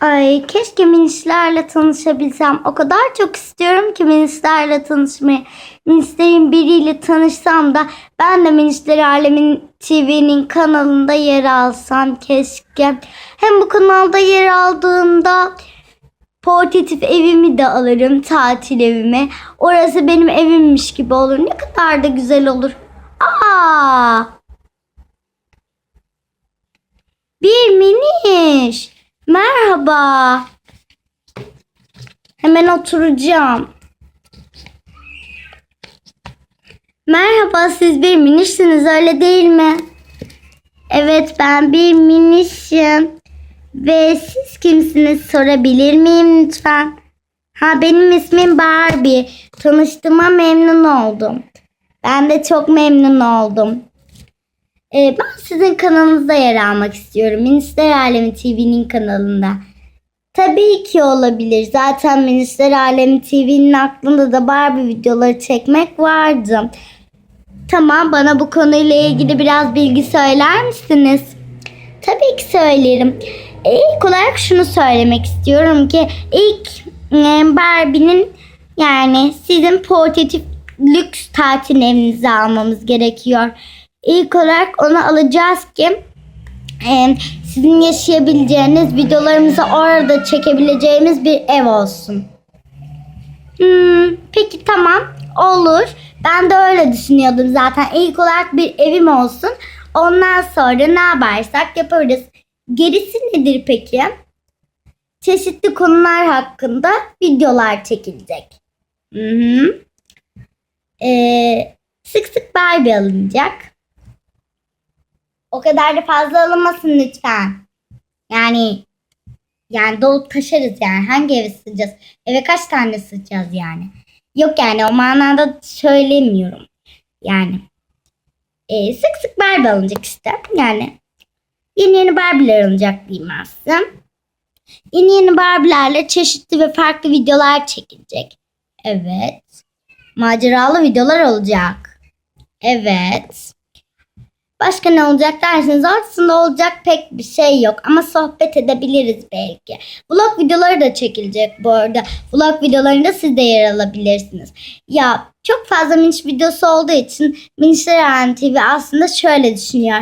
Ay keşke minislerle tanışabilsem. O kadar çok istiyorum ki minislerle tanışmayı. Minislerin biriyle tanışsam da ben de Minisler Alemin TV'nin kanalında yer alsam keşke. Hem bu kanalda yer aldığımda portatif evimi de alırım tatil evimi. Orası benim evimmiş gibi olur. Ne kadar da güzel olur. Aa! Bir miniş. Merhaba. Hemen oturacağım. Merhaba siz bir minişsiniz öyle değil mi? Evet ben bir minişim. Ve siz kimsiniz sorabilir miyim lütfen? Ha benim ismim Barbie. Tanıştığıma memnun oldum. Ben de çok memnun oldum. Ee, ben sizin kanalınızda yer almak istiyorum. Minister Alemi TV'nin kanalında. Tabii ki olabilir. Zaten Minister Alemi TV'nin aklında da Barbie videoları çekmek vardı. Tamam bana bu konuyla ilgili biraz bilgi söyler misiniz? Tabii ki söylerim. E, İlk olarak şunu söylemek istiyorum ki ilk e, Barbie'nin yani sizin portatif lüks tatil evinizi almamız gerekiyor. İlk olarak onu alacağız ki e, sizin yaşayabileceğiniz videolarımızı orada çekebileceğimiz bir ev olsun. Hmm, peki tamam olur. Ben de öyle düşünüyordum zaten. İlk olarak bir evim olsun. Ondan sonra ne yaparsak yaparız. Gerisi nedir peki? Çeşitli konular hakkında videolar çekilecek. Hı hı. Ee, sık sık Barbie alınacak. O kadar da fazla alınmasın lütfen. Yani yani dolup taşarız yani. Hangi eve sığacağız? Eve kaç tane sığacağız yani? Yok yani o manada söylemiyorum. Yani e, sık sık Barbie alınacak işte. Yani yeni yeni Barbie'ler alınacak diyeyim aslında. Yeni yeni Barbie'lerle çeşitli ve farklı videolar çekilecek. Evet. Maceralı videolar olacak. Evet. Başka ne olacak derseniz aslında olacak pek bir şey yok ama sohbet edebiliriz belki. Vlog videoları da çekilecek bu arada. Vlog videolarında siz de yer alabilirsiniz. Ya çok fazla miniş videosu olduğu için Minişler TV aslında şöyle düşünüyor.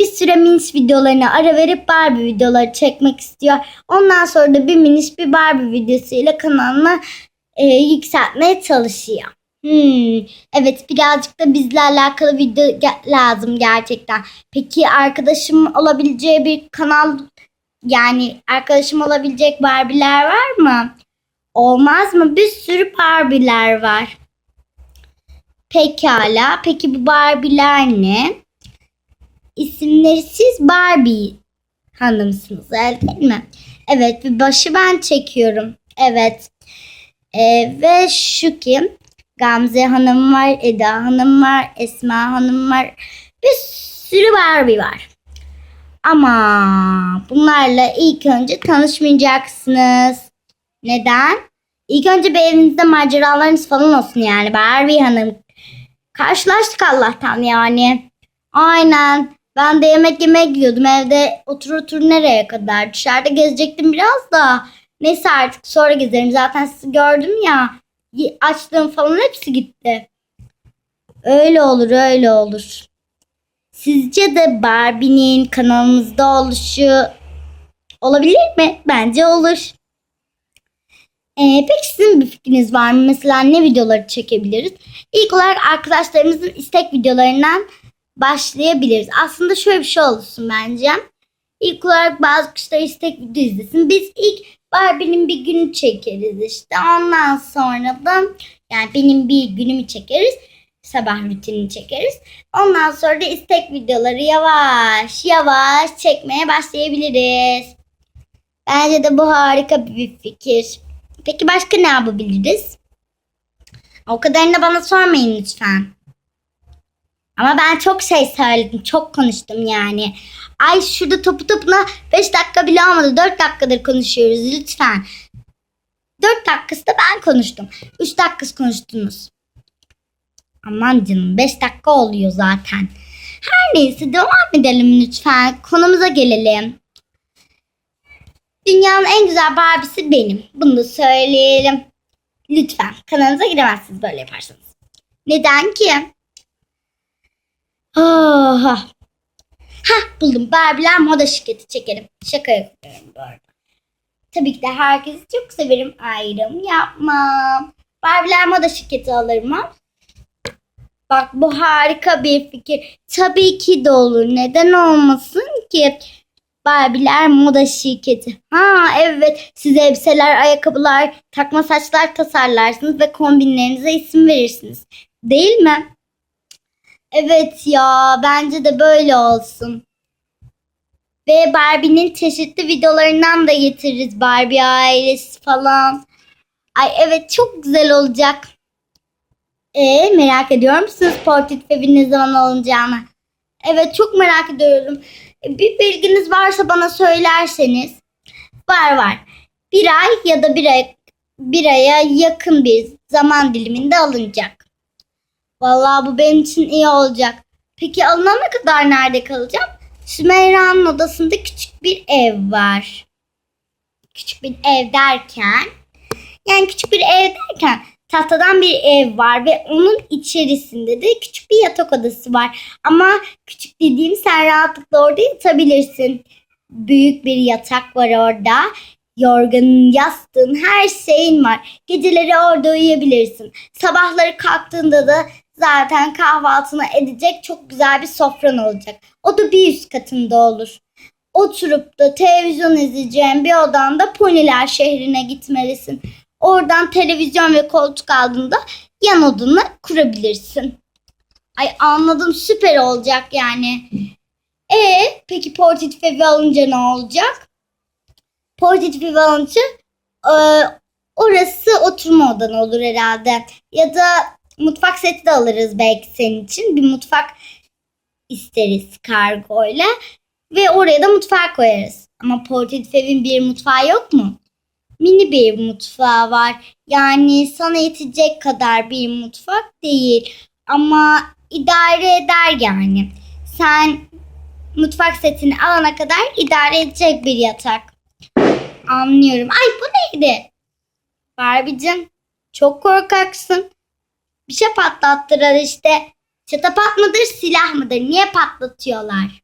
Bir süre miniş videolarına ara verip Barbie videoları çekmek istiyor. Ondan sonra da bir miniş bir Barbie videosuyla kanalını e, yükseltmeye çalışıyor. Hmm, evet birazcık da bizle alakalı video ge- lazım gerçekten. Peki arkadaşım olabileceği bir kanal yani arkadaşım olabilecek Barbie'ler var mı? Olmaz mı? Bir sürü Barbie'ler var. Pekala. Peki bu Barbie'ler ne? İsimleri siz Barbie hanımsınız öyle değil mi? Evet bir başı ben çekiyorum. Evet. Ee, ve şu kim? Gamze Hanım var, Eda Hanım var, Esma Hanım var. Bir sürü Barbie var. Ama bunlarla ilk önce tanışmayacaksınız. Neden? İlk önce bir evinizde maceralarınız falan olsun yani Barbie Hanım. Karşılaştık Allah'tan yani. Aynen. Ben de yemek yemek gidiyordum. Evde otur otur nereye kadar? Dışarıda gezecektim biraz da. Neyse artık sonra gezerim. Zaten sizi gördüm ya. Açlığım falan hepsi gitti. Öyle olur öyle olur. Sizce de Barbie'nin kanalımızda oluşu olabilir mi? Bence olur. Ee, peki sizin bir fikriniz var mı? Mesela ne videoları çekebiliriz? İlk olarak arkadaşlarımızın istek videolarından başlayabiliriz. Aslında şöyle bir şey olsun bence. İlk olarak bazı kişiler istek video izlesin. Biz ilk Barbie'nin bir günü çekeriz işte. Ondan sonra da yani benim bir günümü çekeriz. Sabah rutinini çekeriz. Ondan sonra da istek videoları yavaş yavaş çekmeye başlayabiliriz. Bence de bu harika bir fikir. Peki başka ne yapabiliriz? O kadarını da bana sormayın lütfen. Ama ben çok şey söyledim. Çok konuştum yani. Ay şurada topu topuna 5 dakika bile olmadı. 4 dakikadır konuşuyoruz lütfen. 4 dakikası da ben konuştum. 3 dakikası konuştunuz. Aman canım 5 dakika oluyor zaten. Her neyse devam edelim lütfen. Konumuza gelelim. Dünyanın en güzel Barbie'si benim. Bunu da söyleyelim. Lütfen kanalınıza giremezsiniz böyle yaparsanız. Neden ki? Oh. Ha buldum. Barbie'ler moda şirketi çekelim. Şaka yapıyorum bu arada. Tabii ki de herkesi çok severim. Ayrım yapmam. Barbie'ler moda şirketi alır mı? Bak bu harika bir fikir. Tabii ki de olur. Neden olmasın ki? Barbie'ler moda şirketi. Ha evet. Siz elbiseler, ayakkabılar, takma saçlar tasarlarsınız ve kombinlerinize isim verirsiniz. Değil mi? Evet ya bence de böyle olsun. Ve Barbie'nin çeşitli videolarından da getiririz Barbie ailesi falan. Ay evet çok güzel olacak. E merak ediyor musunuz Portrait Fab'in ne zaman alınacağını? Evet çok merak ediyorum. E, Bir bilginiz varsa bana söylerseniz. Var var. Bir ay ya da bir ay bir aya yakın bir zaman diliminde alınacak. Vallahi bu benim için iyi olacak. Peki alınana kadar nerede kalacağım? Sümeyra'nın odasında küçük bir ev var. Küçük bir ev derken yani küçük bir ev derken tahtadan bir ev var ve onun içerisinde de küçük bir yatak odası var. Ama küçük dediğim sen rahatlıkla orada yatabilirsin. Büyük bir yatak var orada. Yorganın, yastığın, her şeyin var. Geceleri orada uyuyabilirsin. Sabahları kalktığında da zaten kahvaltını edecek çok güzel bir sofran olacak. O da bir üst katında olur. Oturup da televizyon izleyeceğin bir odanda Poniler şehrine gitmelisin. Oradan televizyon ve koltuk aldığında yan odanı kurabilirsin. Ay anladım süper olacak yani. E peki portatif evi alınca ne olacak? Portatif evi alınca e, orası oturma odan olur herhalde. Ya da mutfak seti de alırız belki senin için. Bir mutfak isteriz kargoyla. Ve oraya da mutfak koyarız. Ama portatif evin bir mutfağı yok mu? Mini bir mutfağı var. Yani sana yetecek kadar bir mutfak değil. Ama idare eder yani. Sen mutfak setini alana kadar idare edecek bir yatak. Anlıyorum. Ay bu neydi? Barbie'cim çok korkaksın. Bir şey patlattılar işte. Çatapat mıdır silah mıdır? Niye patlatıyorlar?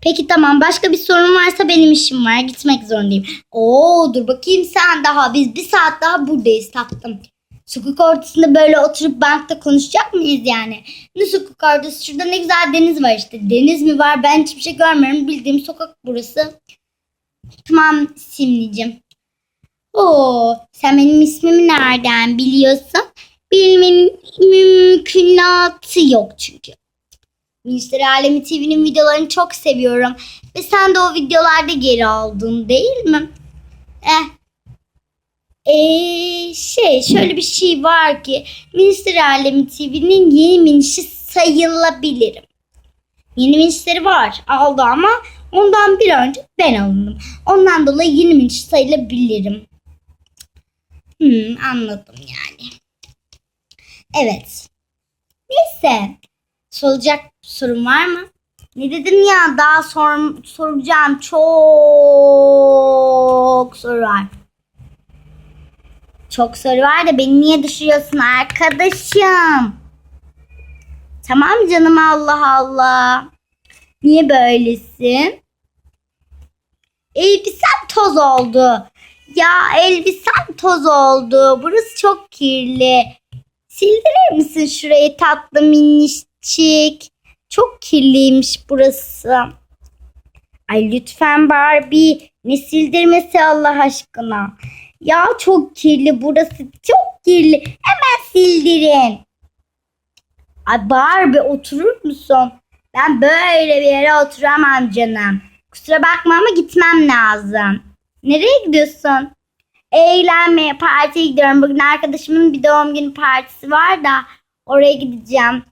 Peki tamam başka bir sorun varsa benim işim var gitmek zorundayım. Oo dur bakayım sen daha biz bir saat daha buradayız tatlım. Sokak ortasında böyle oturup bankta konuşacak mıyız yani? Ne sokak ortası şurada ne güzel deniz var işte. Deniz mi var ben hiçbir şey görmüyorum bildiğim sokak burası. Tamam Simlicim. Oo sen benim ismimi nereden biliyorsun? Bilmenin mümkünatı yok çünkü. Mr. Alemi TV'nin videolarını çok seviyorum. Ve sen de o videolarda geri aldın değil mi? Eh. Ee, şey şöyle bir şey var ki Mr. Alemi TV'nin yeni minişi sayılabilirim. Yeni minişleri var aldı ama ondan bir önce ben alındım. Ondan dolayı yeni miniş sayılabilirim. Hmm, anladım yani. Evet. Neyse. Soracak sorun var mı? Ne dedim ya daha sor, soracağım çok soru var. Çok soru var da beni niye düşürüyorsun arkadaşım? Tamam canım Allah Allah. Niye böylesin? Elbisem toz oldu. Ya elbisem toz oldu. Burası çok kirli. Sildirir misin şurayı tatlı minnişçik? Çok kirliymiş burası. Ay lütfen Barbie. Ne sildirmesi Allah aşkına. Ya çok kirli burası. Çok kirli. Hemen sildirin. Ay Barbie oturur musun? Ben böyle bir yere oturamam canım. Kusura bakma ama gitmem lazım. Nereye gidiyorsun? Eğlenmeye, partiye gidiyorum. Bugün arkadaşımın bir doğum günü partisi var da oraya gideceğim.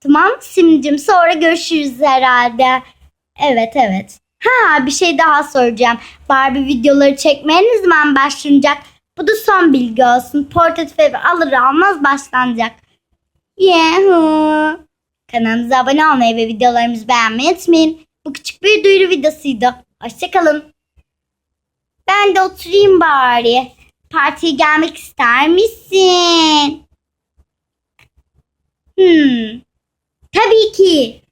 Tamam Simcim sonra görüşürüz herhalde. Evet evet. Ha bir şey daha soracağım. Barbie videoları çekmeye ne zaman başlanacak? Bu da son bilgi olsun. Portatif evi alır almaz başlanacak. Yahoo. Kanalımıza abone olmayı ve videolarımızı beğenmeyi unutmayın. Bu küçük bir duyuru videosuydu. Hoşçakalın. Ben de oturayım bari. Partiye gelmek ister misin? Hmm. Tabii ki.